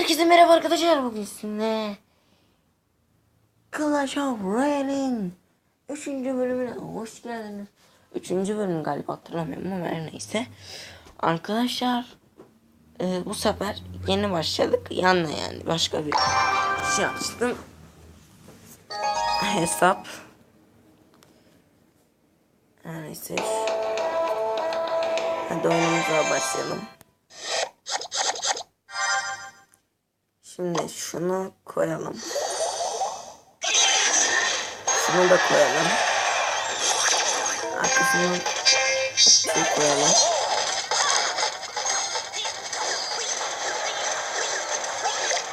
Herkese merhaba arkadaşlar bugün sizinle Clash of Royale'in 3. bölümüne hoş geldiniz. 3. bölüm galiba hatırlamıyorum ama her neyse. Arkadaşlar e, bu sefer yeni başladık. Yanına yani başka bir şey açtım. Hesap. Her neyse. Hadi oyunumuza başlayalım. Şimdi şunu koyalım. Şunu da koyalım. Arkasına şunu koyalım.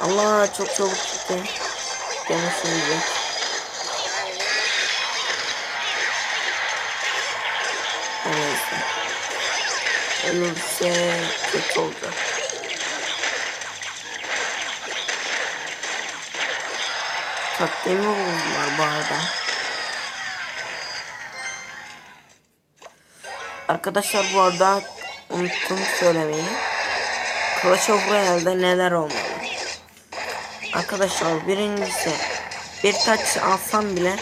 Allah çok çabuk gitti. Gene şimdi. Neyse. Ölürse kötü olacak. Taktiğimi buldular bu arada. Arkadaşlar bu arada unuttum söylemeyi. Clash of Royale'de neler olmalı? Arkadaşlar birincisi bir taç alsam bile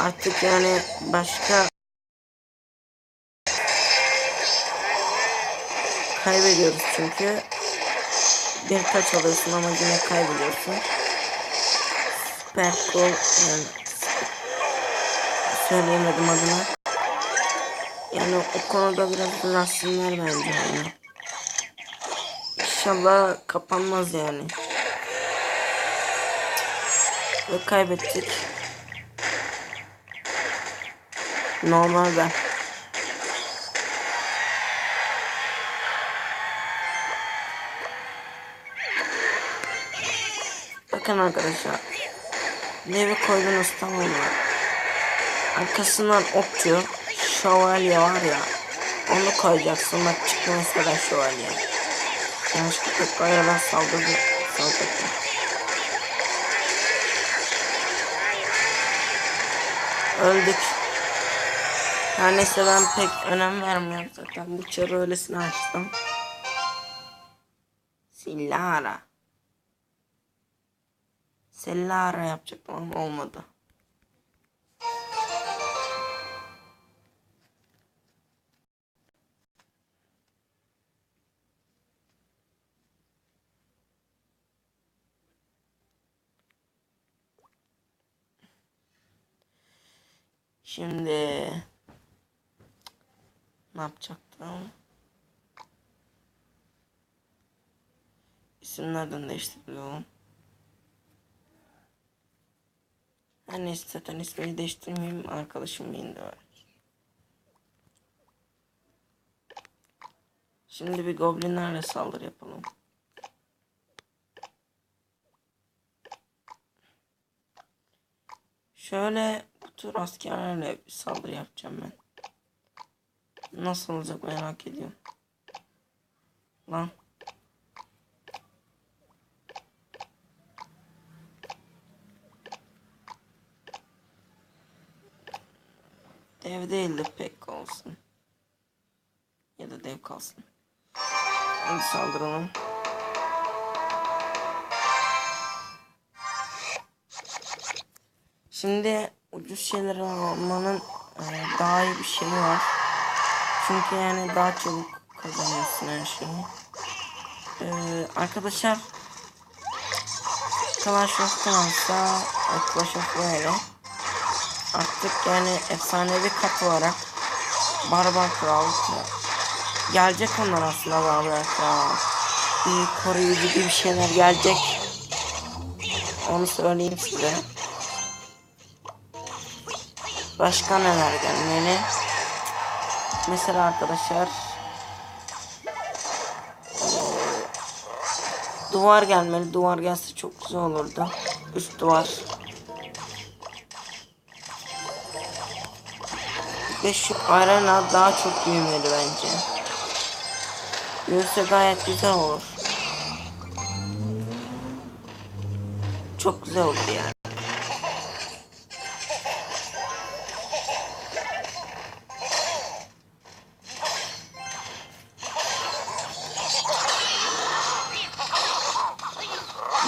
artık yani başka kaybediyoruz çünkü bir taç alıyorsun ama yine kaybediyorsun. Cool yani söyleyemedim adını. Yani o konuda biraz uğraşsınlar bence yani. İnşallah kapanmaz yani. Ve kaybettik. Normalde. Bakın arkadaşlar. Devi koydunuz tamam mı? Arkasından okçu, şövalye var ya. Onu koyacaksın. Bak çıktı mesela şövalye. Yanlışlıkla kayalar saldırdı. Saldırdı. Öldük. Her neyse ben pek önem vermiyorum zaten. Bu çarı öylesine açtım. Sillara. Sellara yapacaktım ama olmadı. Şimdi ne yapacaktım? İsimlerden değiştiriyorum. Her neyse zaten ismini değiştirmeyeyim arkadaşım yayında var. Şimdi bir goblinlerle saldırı yapalım. Şöyle bu tür askerlerle bir saldırı yapacağım ben. Nasıl olacak merak ediyorum. Lan. Dev değil de pek olsun. Ya da dev kalsın. Hadi saldıralım. Şimdi ucuz şeyleri almanın e, daha iyi bir şeyi var. Çünkü yani daha çabuk kazanıyorsun her şeyi. Ee, arkadaşlar Clash of Clans'ta Clash of Royale artık yani efsanevi kat olarak Barbar Kral gelecek onlar aslında Barbar Kral. Bir koruyucu gibi bir şeyler gelecek. Onu söyleyeyim size. Başka neler gelmeli? Mesela arkadaşlar duvar gelmeli. Duvar gelse çok güzel olurdu. Üst duvar Ve şu arena daha çok büyümeli bence. Büyürse gayet güzel olur. Çok güzel olur yani.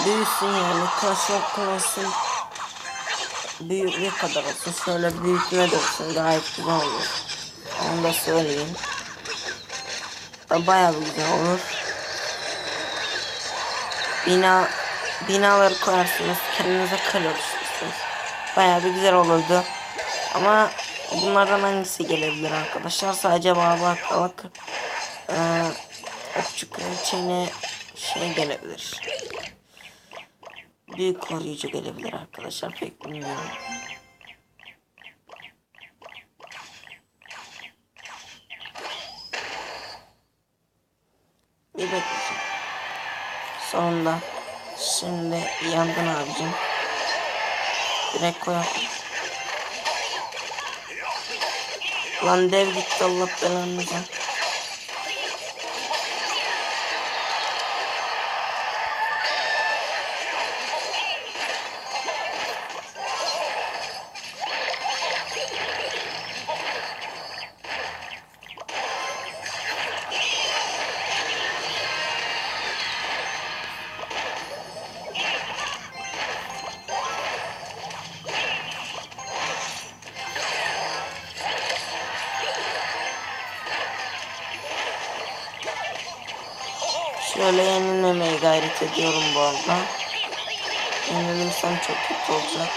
büyüsün yani of Clans'ın büyüklüğü kadar olsun. Şöyle büyütme de olsun gayet güzel olur. Onu da söyleyeyim. Bayağı güzel olur. Bina binaları koyarsınız kendinize oluşturursunuz. Bayağı bir güzel olurdu. Ama bunlardan hangisi gelebilir arkadaşlar? Sadece barbarkalık e, okçu kraliçeyle şey gelebilir. Büyük koruyucu gelebilir arkadaşlar pek bilmiyorum. Bir bekleyeceğim. Sonunda. Şimdi yandın abicim. Direkt koyalım. Lan dev gitti Allah belanıza. Şöyle yenilmemeye gayret ediyorum bu arada. Yenilirsem çok kötü olacak.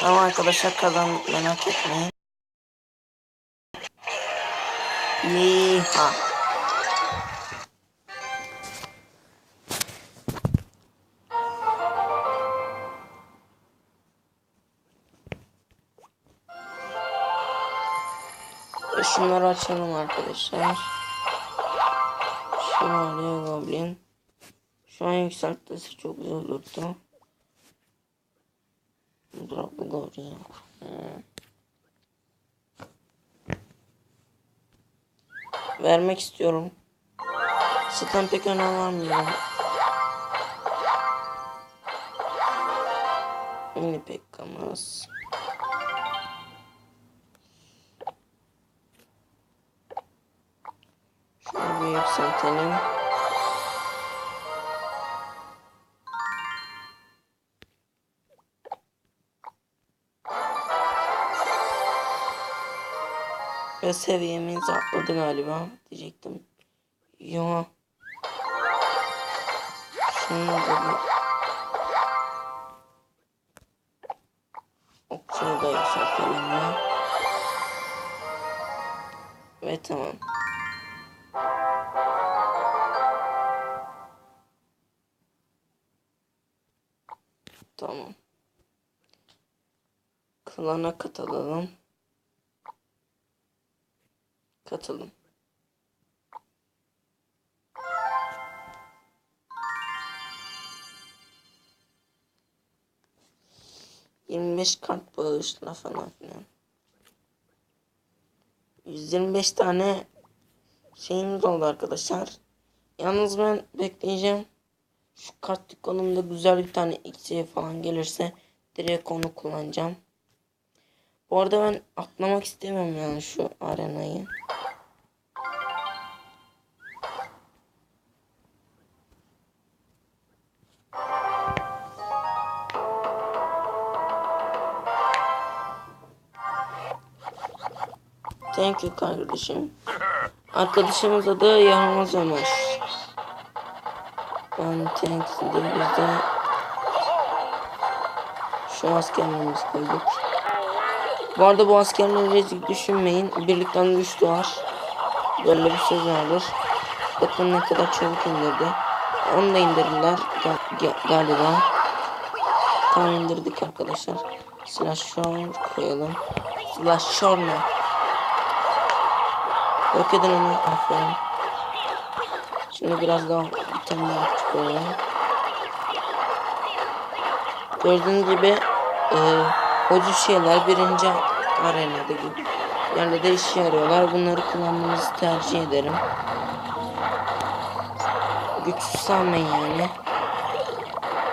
Tamam arkadaşlar kazandık merak etmeyin. Ve Şunları açalım arkadaşlar. Şöyle goblin. Şu an yükseltmesi çok güzel olurdu. Drop the goblin. Hmm. Vermek istiyorum. Zaten pek önem vermiyorum. Mini pekkamız. Şöyle bir yükseltelim. Ve seviyemiz atladı galiba diyecektim. Yo. Şunu da bir okçuyu da yükseltelim ya. Ve tamam. Tamam. Klana katılalım. Katılın. Yirmi beş kart bağışla falan filan. 125 tane şeyimiz oldu arkadaşlar. Yalnız ben bekleyeceğim. Şu kart dükkanımda güzel bir tane X'ye falan gelirse direkt onu kullanacağım. Bu arada ben atlamak istemiyorum yani şu arenayı. Thank you kardeşim. Arkadaşımız adı Yaramaz Ömer. Ben thanks de biz de şu askerlerimizi koyduk. Bu arada bu askerleri rezil düşünmeyin. Birlikten güç doğar. Böyle bir söz vardır. Bakın ne kadar çabuk indirdi. Onu da ga galiba. Tamam indirdik arkadaşlar. Slasher koyalım. Slasher ne? Yok edin onu. Aferin. Şimdi biraz daha vitaminler koyalım. Gördüğünüz gibi e, hocu şeyler birinci arenada gibi yerlerde işe yarıyorlar. Bunları kullanmanızı tercih ederim. güçsüz sanmayın yani.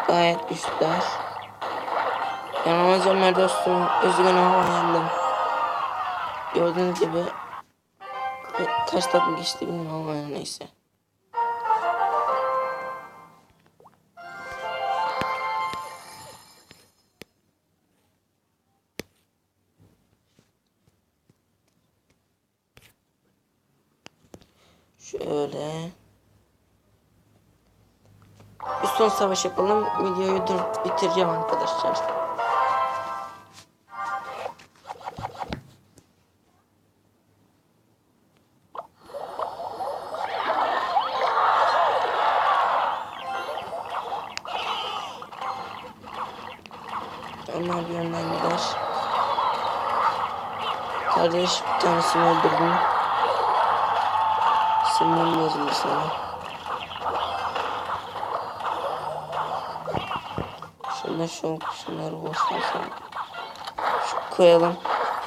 Gayet güçlüler. Yanılmaz Ömer dostum. Üzgünüm ama yendim. Gördüğünüz gibi kaç dakika geçti bilmiyorum ama neyse. Şöyle. Bir son savaş yapalım. Videoyu dur bitireceğim arkadaşlar. Onlar bir yönden gider. Kardeş bir tanesini öldürdüm. Sinirim bozuldu sana. Şuna şu şunları boş. Şu koyalım.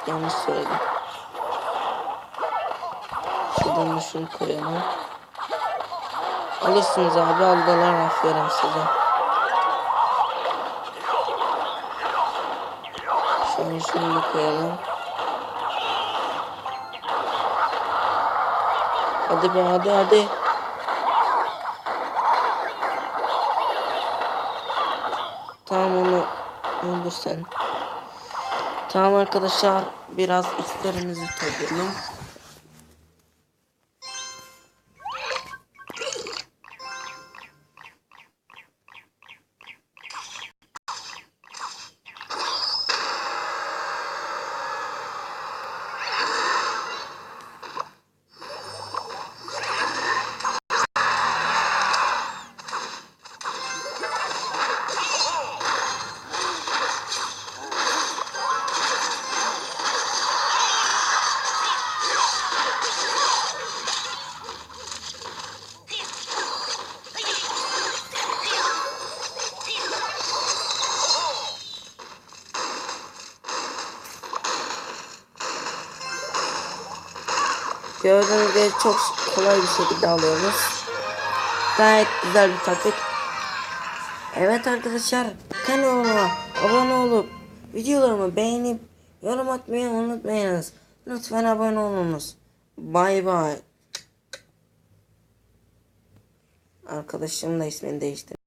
Yanlış söyledim. Şuradan da şunu koyalım. Alırsınız abi aldılar aferin size. Şöyle şunu koyalım. Hadi be hadi hadi. Tamam onu öldür sen. Tamam arkadaşlar biraz işlerimizi toplayalım. Gördüğünüz gibi çok kolay bir şekilde alıyoruz. Gayet güzel bir taktik. Evet arkadaşlar kanalıma abone olup videolarımı beğenip yorum atmayı unutmayınız. Lütfen abone olunuz. Bay bay. Arkadaşım da ismini değiştir.